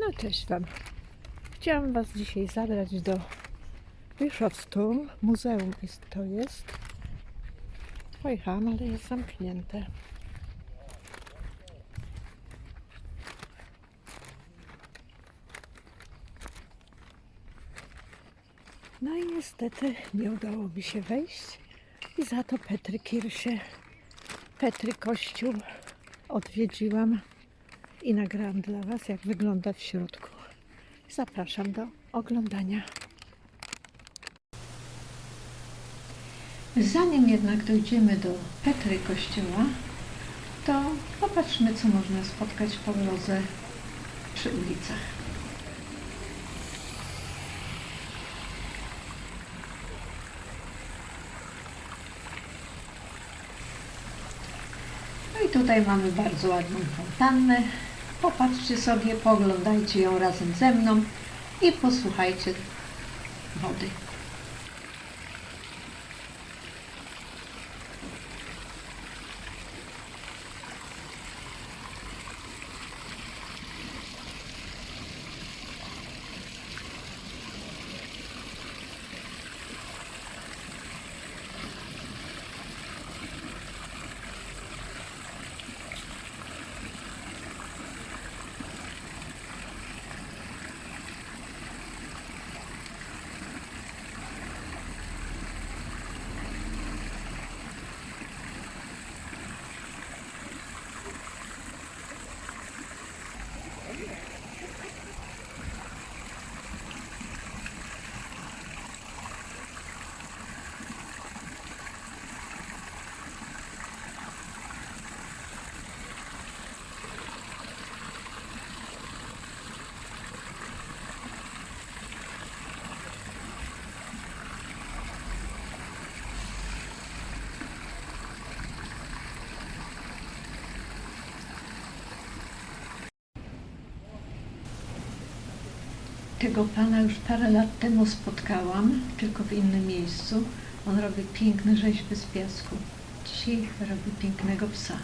No cześć Wam. Chciałam Was dzisiaj zabrać do Bischofsturm. Muzeum jest, to jest. Pojechałam, ale jest zamknięte. No i niestety nie udało mi się wejść. I za to Petry Kirsie, Petry Kościół odwiedziłam i nagrałam dla Was, jak wygląda w środku. Zapraszam do oglądania. Zanim jednak dojdziemy do Petry Kościoła, to popatrzmy, co można spotkać po drodze przy ulicach. No i tutaj mamy bardzo ładną fontannę. Popatrzcie sobie, pooglądajcie ją razem ze mną i posłuchajcie wody. Tego pana już parę lat temu spotkałam, tylko w innym miejscu. On robi piękne rzeźby z piasku. Dzisiaj robi pięknego psa.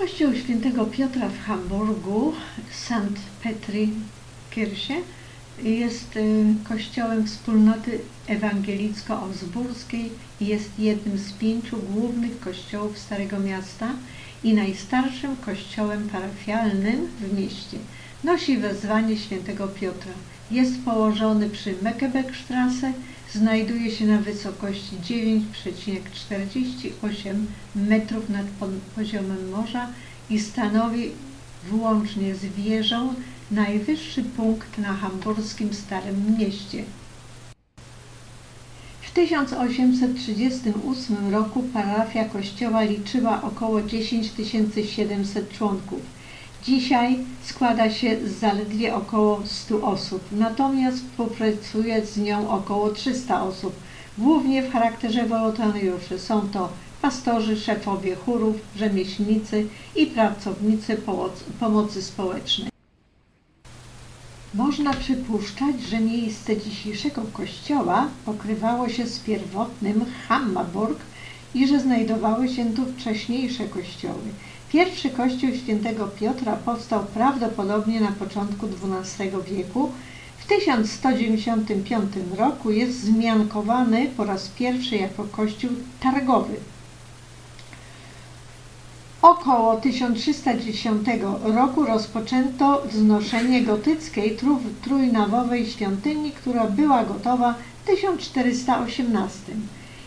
Kościół świętego Piotra w Hamburgu, St. Petri Kirche, jest y, kościołem wspólnoty ewangelicko-augsburskiej i jest jednym z pięciu głównych kościołów Starego Miasta i najstarszym kościołem parafialnym w mieście. Nosi wezwanie świętego Piotra. Jest położony przy Meckebeckstrasse, znajduje się na wysokości 9,48 metrów nad po- poziomem morza i stanowi włącznie z wieżą najwyższy punkt na hamburskim Starym Mieście. W 1838 roku parafia kościoła liczyła około 10 700 członków. Dzisiaj składa się z zaledwie około 100 osób, natomiast współpracuje z nią około 300 osób, głównie w charakterze wolontariuszy. Są to pastorzy, szefowie chórów, rzemieślnicy i pracownicy pomoc- pomocy społecznej. Można przypuszczać, że miejsce dzisiejszego kościoła pokrywało się z pierwotnym Hammaburg i że znajdowały się tu wcześniejsze kościoły. Pierwszy kościół świętego Piotra powstał prawdopodobnie na początku XII wieku. W 1195 roku jest zmiankowany po raz pierwszy jako kościół targowy. Około 1310 roku rozpoczęto wznoszenie gotyckiej trój- trójnawowej świątyni, która była gotowa w 1418.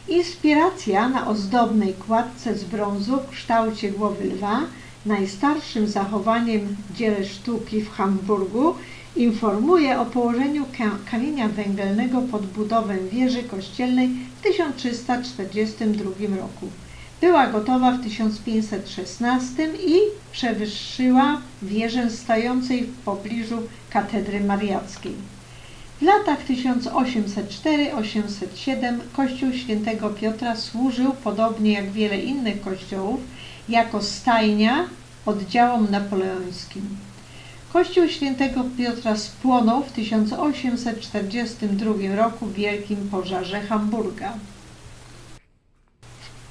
Inspiracja na ozdobnej kładce z brązu w kształcie głowy lwa, najstarszym zachowaniem dziele sztuki w Hamburgu, informuje o położeniu ka- kamienia węgielnego pod budowę wieży kościelnej w 1342 roku. Była gotowa w 1516 i przewyższyła wieżę stojącej w pobliżu katedry mariackiej. W latach 1804-807 kościół świętego Piotra służył, podobnie jak wiele innych kościołów, jako stajnia oddziałom napoleońskim. Kościół świętego Piotra spłonął w 1842 roku w wielkim pożarze Hamburga.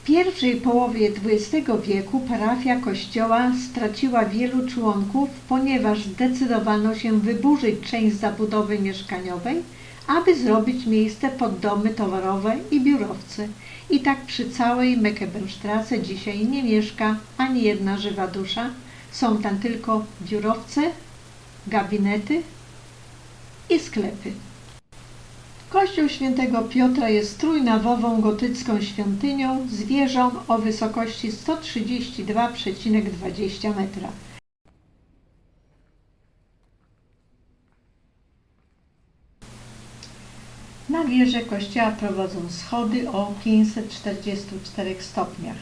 W pierwszej połowie XX wieku parafia kościoła straciła wielu członków, ponieważ zdecydowano się wyburzyć część zabudowy mieszkaniowej, aby zrobić miejsce pod domy towarowe i biurowce. I tak przy całej Meckebenstraße dzisiaj nie mieszka ani jedna żywa dusza. Są tam tylko biurowce, gabinety i sklepy. Kościół świętego Piotra jest trójnawową gotycką świątynią z wieżą o wysokości 132,20 metra. Na wieżę kościoła prowadzą schody o 544 stopniach.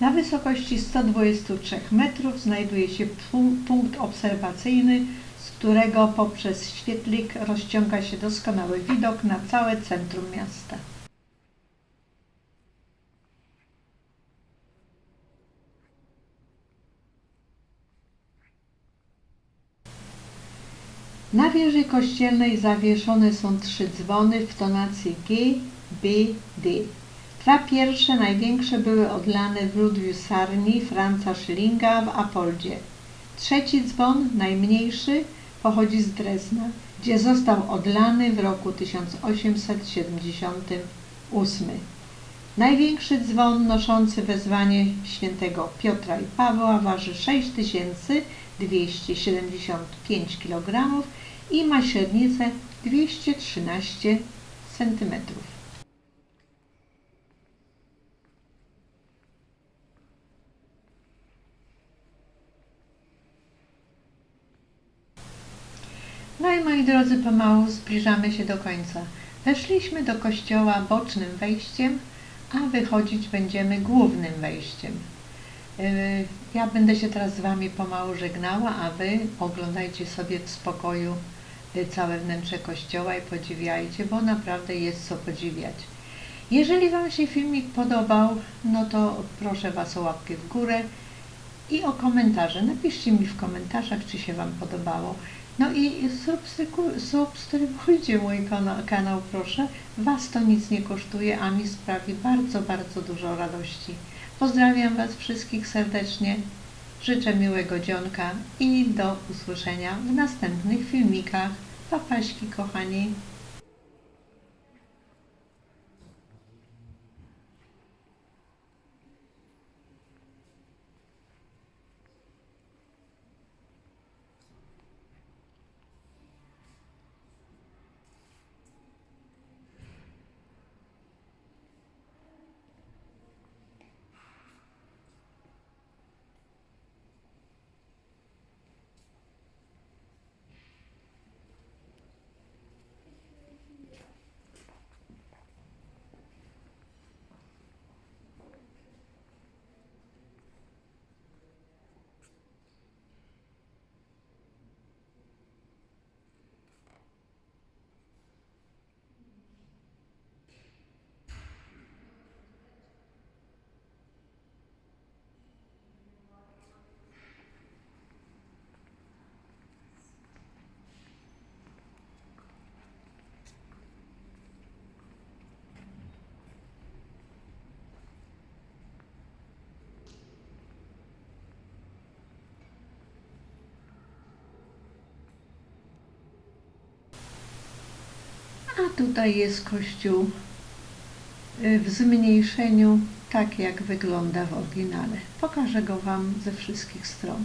Na wysokości 123 metrów znajduje się pu- punkt obserwacyjny, z którego poprzez świetlik rozciąga się doskonały widok na całe centrum miasta. Na wieży kościelnej zawieszone są trzy dzwony w tonacji G, B, D. Dwa pierwsze, największe były odlane w Ludwigsarni Franza Schillinga w Apoldzie. Trzeci dzwon, najmniejszy, pochodzi z Drezna, gdzie został odlany w roku 1878. Największy dzwon noszący wezwanie świętego Piotra i Pawła waży 6275 kg i ma średnicę 213 cm. I moi drodzy, pomału zbliżamy się do końca. Weszliśmy do kościoła bocznym wejściem, a wychodzić będziemy głównym wejściem. Yy, Ja będę się teraz z Wami pomału żegnała, a Wy oglądajcie sobie w spokoju y, całe wnętrze kościoła i podziwiajcie, bo naprawdę jest co podziwiać. Jeżeli Wam się filmik podobał, no to proszę Was o łapkę w górę i o komentarze. Napiszcie mi w komentarzach, czy się Wam podobało. No i subskrybu- subskrybujcie mój kana- kanał, proszę. Was to nic nie kosztuje, a mi sprawi bardzo, bardzo dużo radości. Pozdrawiam Was wszystkich serdecznie. Życzę miłego dzionka i do usłyszenia w następnych filmikach. Papaśki kochani. A tutaj jest kościół y, w zmniejszeniu, tak jak wygląda w oryginale. Pokażę go Wam ze wszystkich stron.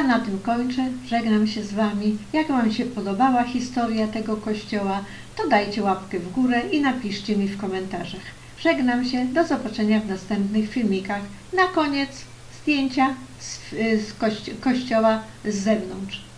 Ja na tym kończę, żegnam się z Wami. Jak Wam się podobała historia tego kościoła, to dajcie łapkę w górę i napiszcie mi w komentarzach. Żegnam się, do zobaczenia w następnych filmikach. Na koniec zdjęcia z, z kości- kościoła z zewnątrz.